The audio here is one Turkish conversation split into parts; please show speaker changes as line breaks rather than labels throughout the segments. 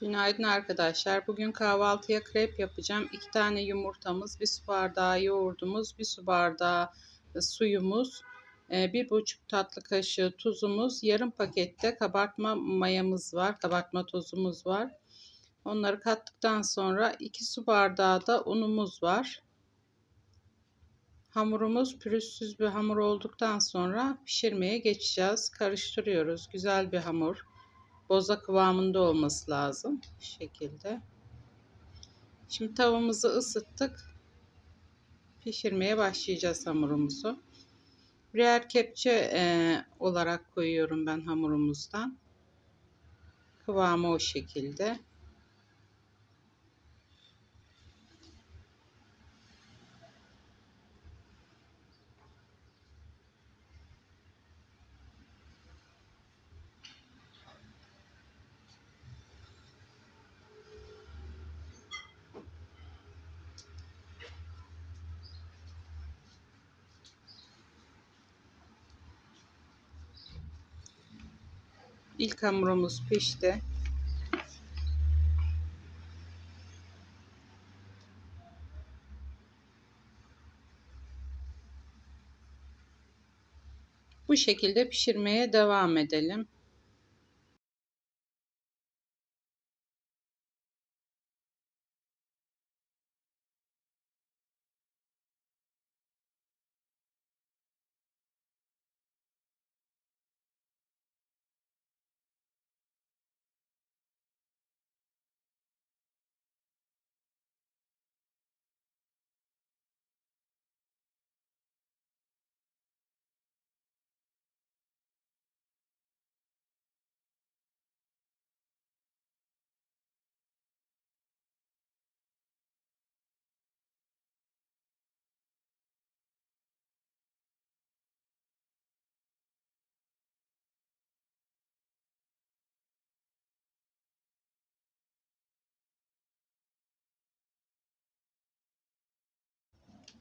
Günaydın arkadaşlar. Bugün kahvaltıya krep yapacağım. İki tane yumurtamız, bir su bardağı yoğurdumuz, bir su bardağı suyumuz, e, bir buçuk tatlı kaşığı tuzumuz, yarım pakette kabartma mayamız var, kabartma tozumuz var. Onları kattıktan sonra iki su bardağı da unumuz var. Hamurumuz pürüzsüz bir hamur olduktan sonra pişirmeye geçeceğiz. Karıştırıyoruz. Güzel bir hamur boza kıvamında olması lazım. Bu şekilde. Şimdi tavamızı ısıttık. Pişirmeye başlayacağız hamurumuzu. Birer kepçe e, olarak koyuyorum ben hamurumuzdan. Kıvamı o şekilde. İlk hamurumuz pişti. Bu şekilde pişirmeye devam edelim.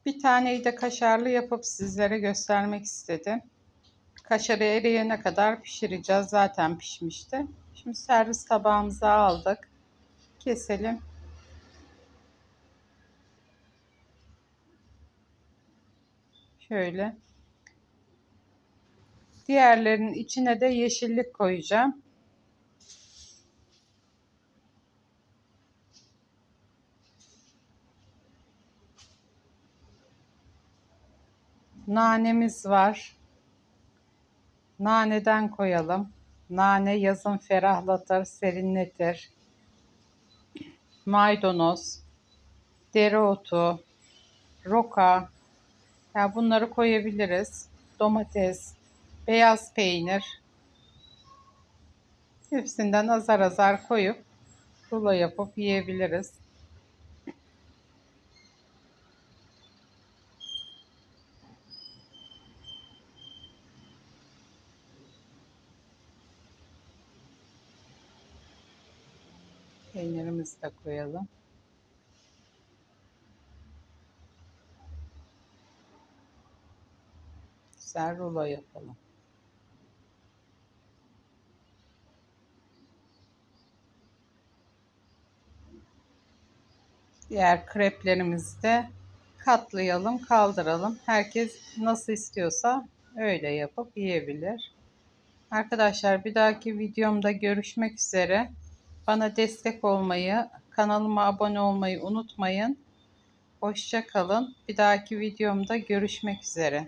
Bir taneyi de kaşarlı yapıp sizlere göstermek istedim. Kaşarı eriyene kadar pişireceğiz. Zaten pişmişti. Şimdi servis tabağımıza aldık. Keselim. Şöyle. Diğerlerinin içine de yeşillik koyacağım. Nanemiz var. Naneden koyalım. Nane yazın ferahlatır, serinletir. Maydanoz, dereotu, roka. Ya bunları koyabiliriz. Domates, beyaz peynir. Hepsinden azar azar koyup rulo yapıp yiyebiliriz. Peynirimizi de koyalım. Güzel rulo yapalım. Diğer kreplerimizi de katlayalım, kaldıralım. Herkes nasıl istiyorsa öyle yapıp yiyebilir. Arkadaşlar bir dahaki videomda görüşmek üzere. Bana destek olmayı, kanalıma abone olmayı unutmayın. Hoşça kalın. Bir dahaki videomda görüşmek üzere.